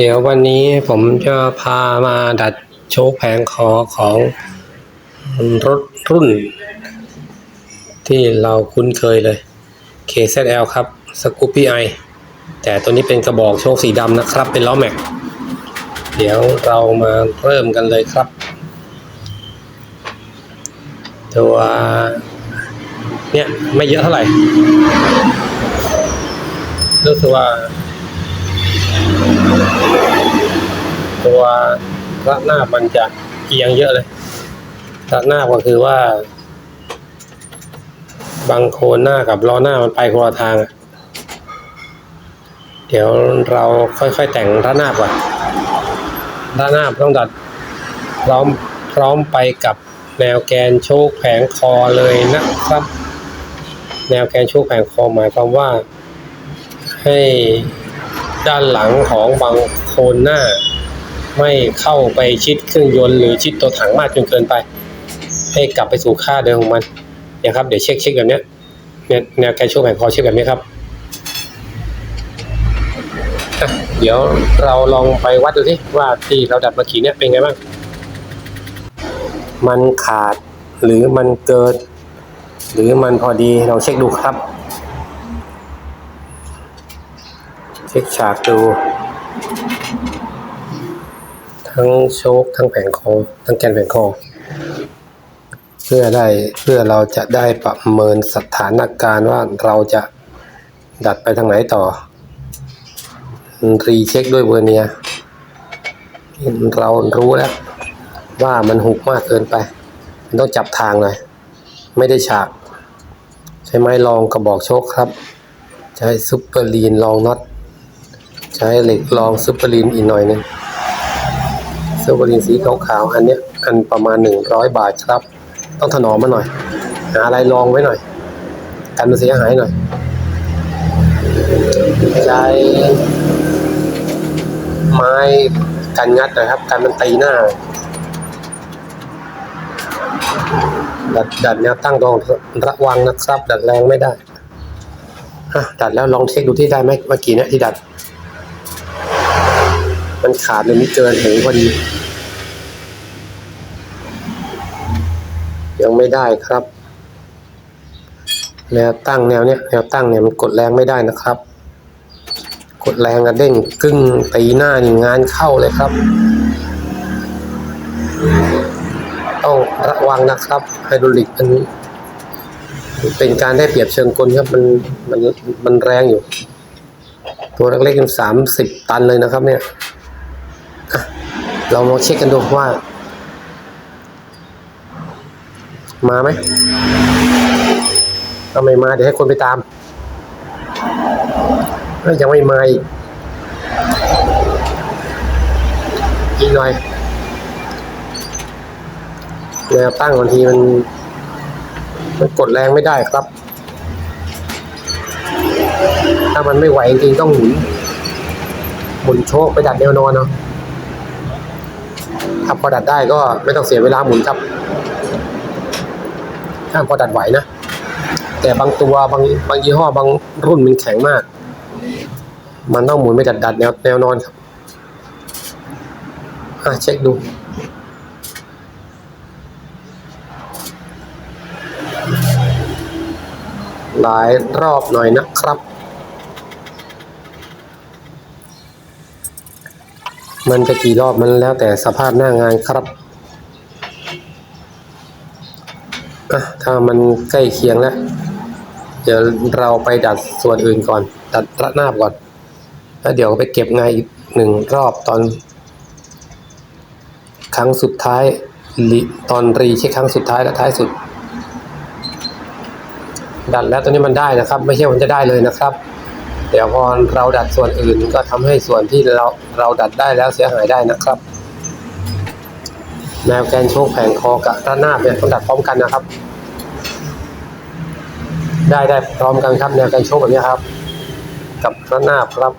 เดี๋ยววันนี้ผมจะพามาดัดโชคแผงคอของรถรุ่น ที่เราคุ้นเคยเลย KZL ครับ Scoopy i แต่ตัวนี้เป็นกระบอกโชคสีดำนะครับ เป็นล้อแม็ก เดี๋ยวเรามาเริ่มกันเลยครับ ตัวเนี่ยไม่เยอะเท่าไหร่รู้สึกว่า ตัวระนามันจะเอียงเยอะเลยระนาก็คือว่า บางโคนหน้ากับล้อหน้ามันไปคนละทาง เดี๋ยวเราค่อยๆแต่งระนาก่อนระนาต้องดัดพร้อมพร้อมไปกับแนวแกนโชคแผงคอเลยนะครับ แนวแกนโชคแผงคอหมายความว่า ให้ด้านหลังของบางโคนหน้า ไม่เข้าไปชิดเครื่องยนต์หรือชิดตัวถังมากจนเกินไป ให้กลับไปสู่ค่าเดิมของมันนี่ยครับเดี๋ยวเช็คเช็คแบบเนี้ยเนี่ยแนวแกนโชว์แผงคอเช็คแบบนี้ครับ เดี๋ยวเราลองไปวัดดูสิว่าที่เราดัดเมื่อกี้เนี่ยเป็นไงบ้าง มันขาดหรือมันเกินหรือมันพอดีเราเช็คดูครับ เช็คฉากดู ทั้งโชคทั้งแผงคอ ทั้งแกนแผงคอ เพื่อได้เพื่อเราจะได้ประเมินสถานการณ์ว่าเราจะดัดไปทางไหนต่อ รีเช็คด้วยเวอร์เนียเรารู้แล้ว ว่ามันหุบมากเกินไป มันต้องจับทางหน่อย ไม่ได้ฉาก ใช้ไม้รองกระบอกโชคครับ ใช้ซุปเปอร์ลีนรองน็อตใช้เหล็กรองซุปเปอร์ลีนอีกหน่อยหนึง เสื้อบรินสีขาวๆอันเนี้ยอันประมาณหนึ่งร้อยบาทครับ ต้องถนอมมาหน่อย หาอะไรรองไว้หน่อยกันมันเสียหายหน่อยใช้ไม้กันงัดหนะครับกันมันตีหน้าดัดดัดแนวตั้งต้องระวังนะครับ ดัดแรงไม่ได้อะดัดแล้วลองเช็คดูที่ได้ไหมเมื่อกี้เนี่ยที่ดัด มันขาดหรือไม่เกินถึงพอดี ยังไม่ได้ครับ แนวตั้งแนวเนี้ยแนวตั้งเนี่ยมันกดแรงไม่ได้นะครับ กดแรงกระเด้งกึ้งตีหน้านี่งานเข้าเลยครับ ต้องระวังนะครับไฮดรอลิกมันเป็นการได้เปรียบเชิงกลครับมันมันมันแรงอยู่ ตัวเล็กๆสามสิบตันเลยนะครับเนี่ย เรามาเช็คกันดูว่า มาไหมถ้าไม่มาเดี๋ยวให้คนไปตามเอ้ยยังไม่มาอีกอีกหน่อยแนวตั้งบางทีมันมันกดแรงไม่ได้ครับ ถ้ามันไม่ไหวจริงต้องหมุนหมุนโชคไปดัดแนวนอนเนาะ ถ้าพอดัดได้ก็ไม่ต้องเสียเวลาหมุนครับถ้าพอดัดไหวนะ แต่บางตัวบางบางยี่ห้อบางรุ่นมันแข็งมาก มันต้องหมุนไม่ดัดดัดแนวแนวนอนครับอะเช็คดูหลายรอบหน่อยนะครับ มันจะกี่รอบมันแล้วแต่สภาพหน้างานครับอะถ้ามันใกล้เคียงแล้ว เดี๋ยวเราไปดัดส่วนอื่นก่อน ดัดระนาบก่อน แล้วเดี๋ยวไปเก็บงานอีกหนึ่งรอบตอน ครั้งสุดท้ายตอนรีเช็คครั้งสุดท้ายและท้ายสุด ดัดแล้วตอนนี้มันได้นะครับ ไม่ใช่มันจะได้เลยนะครับ เดี๋ยวพอเราดัดส่วนอื่นก็ทำให้ส่วนที่เราเราดัดได้แล้วเสียหายได้นะครับ แนวแกนโชคแผงคอกับด้านหน้าเนี่ยต้องดัดพร้อมกันนะครับ ได้ได้พร้อมกันครับ แนวแกนโชคแบบนี้ครับ กับด้านหน้าครับ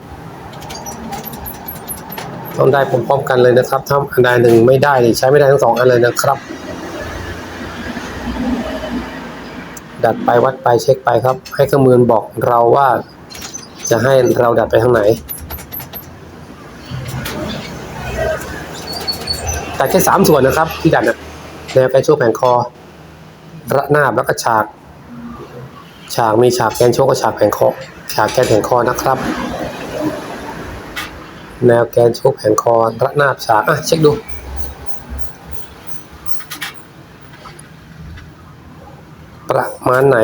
ต้องได้พร้อมๆกันเลยนะครับถ้าอันใดหนึ่งไม่ได้ใช้ไม่ได้ทั้งสองอันเลยนะครับ ดัดไปวัดไปเช็คไปครับ ให้เครื่องมือบอกเราว่า จะให้เราดัดไปทางไหนตัดแค่สามส่วนนะครับ ที่ดัดนะแนวแกนโชกแผงคอ ระนาบแล้วก็ฉาก ฉากมีฉากแกนโชกกับฉากแผงคอ ฉากแกนแผงคอนะครับ แนวแกนโชกแผงคอ ระนาบฉากอะเช็คดูประมาณไหน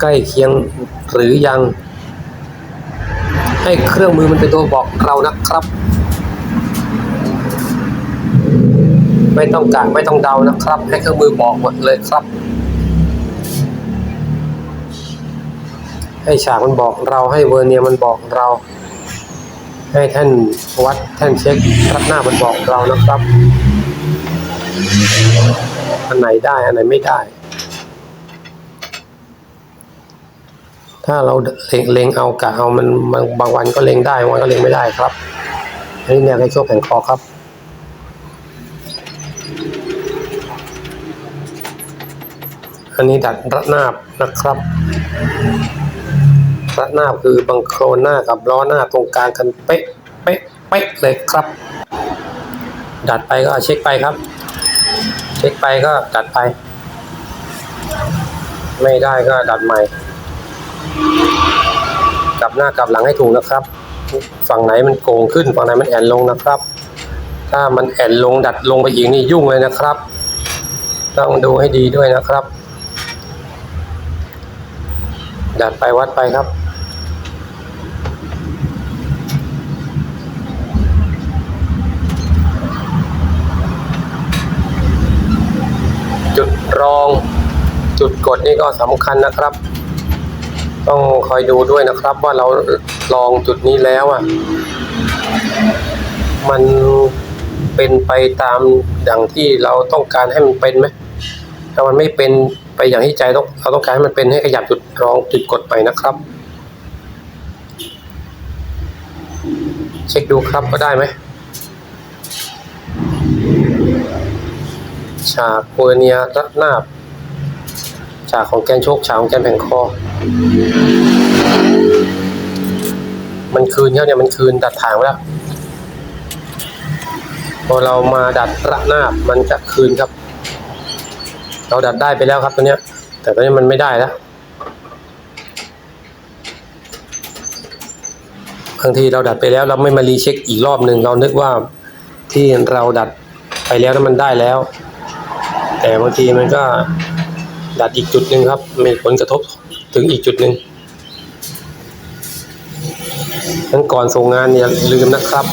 ใกล้เคียงหรือยัง ให้เครื่องมือมันเป็นตัวบอกเรานะครับ ไม่ต้องกะไม่ต้องเดานะครับ ให้เครื่องมือบอกหมดเลยครับ ให้ฉากมันบอกเราให้เวอร์เนียร์มันบอกเรา ให้ท่านวัดท่านเช็ครัดหน้ามันบอกเรานะครับอันไหนได้ อันไหนไม่ได้ ถ้าเราเล็งเอากะเอามันบางบางวันก็เล็งได้วันก็เล็งไม่ได้ครับอันนี้แนวในช่วงแผงคอครับอันนี้ดัดระนาบนะครับระนาบคือบังโครนหน้ากับล้อหน้าตรงกลางกันเป๊ะเป๊ะเป๊ะเลยครับ ดัดไปก็เช็คไปครับ เช็คไปก็ดัดไป ไม่ได้ก็ดัดใหม่ กลับหน้ากลับหลังให้ถูกนะครับ ฝั่งไหนมันโกงขึ้น ฝั่งไหนมันแอนลงนะครับ ถ้ามันแอนลงดัดลงไปอีกนี่ยุ่งเลยนะครับ ต้องดูให้ดีด้วยนะครับ ดัดไปวัดไปครับจุดรองจุดกดนี่ก็สำคัญนะครับ ต้องคอยดูด้วยนะครับว่าเราลองจุดนี้แล้วอะ มันเป็นไปตามอย่างที่เราต้องการให้มันเป็นไหมถ้ามันไม่เป็นไปอย่างที่ใจต้องเราต้องการให้มันเป็นให้ขยับจุดรองจุดกดไปนะครับ เช็คดูครับว่าได้ไหมฉากโพเนียระนาบ ฉากของแกนโชกฉากของแกนแผงคอ มันคืนเขาเนี่ยมันคืนดัดถางไว้แล้วพอเรามาดัดระนาบมันจะคืนครับ เราดัดได้ไปแล้วครับตัวเนี้ย แต่ตอนนี้มันไม่ได้แล้วบางทีเราดัดไปแล้วเราไม่มารีเช็คอีกรอบหนึ่งเรานึกว่าที่เราดัดไปแล้วนั้นมันได้แล้ว แต่บางทีมันก็ ดัดอีกจุดหนึ่งครับมีผลกระทบถึงอีกจุดหนึ่งงั้นก่อนส่งงานอย่าลืมนะครับ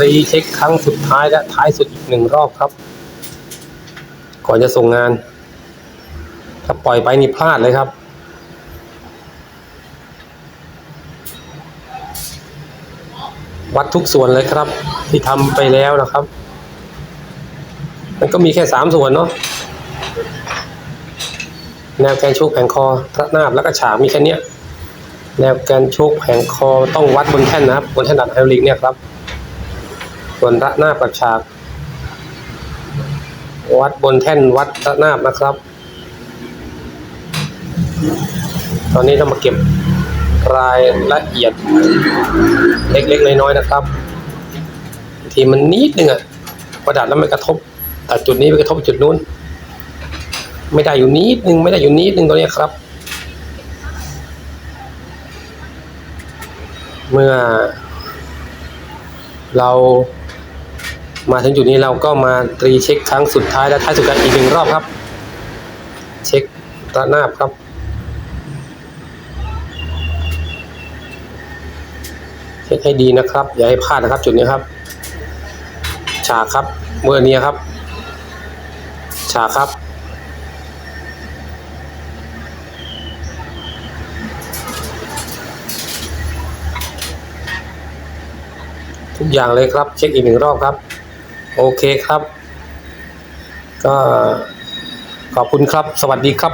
รีเช็คครั้งสุดท้ายและท้ายสุดอีกหนึ่งรอบครับ ก่อนจะส่งงาน ถ้าปล่อยไปนี่พลาดเลยครับวัดทุกส่วนเลยครับ ที่ทำไปแล้วนะครับ มันก็มีแค่สามส่วนเนาะ แนวแกนชกแผงคอพระนาบแล้วก็ฉากมีแค่เนี้ยแนวแกนชกแผงคอต้องวัดบนแท่นนะครับบนแท่นดัดไฮดรอลิกเนี่ยครับ ส่วนระนาบกับฉาก วัดบนแท่นวัดระนาบนะครับ ตอนนี้เรามาเก็บรายละเอียดเล็กๆน้อยๆนะครับ ทีมันนิดนึงอะพอดัดแล้วมันกระทบแตัดจุดนี้ไปกระทบจุดนู้น ไม่ได้อยู่นิดนึงไม่ได้อยู่นิดนึงตัวนี้ครับ เมื่อ เรามาถึงจุดนี้เราก็มาตรีเช็คครั้งสุดท้ายและท้ายสุดกันอีกหนึ่งรอบครับ เช็คระนาบครับ เช็คให้ดีนะครับ อย่าให้พลาดนะครับ จุดนี้ครับ ฉากครับเมื่อนี้ครับ ฉากครับ ทุกอย่างเลยครับ เช็คอีกหนึ่งรอบครับ โอเคครับ ก็ขอบคุณครับ สวัสดีครับ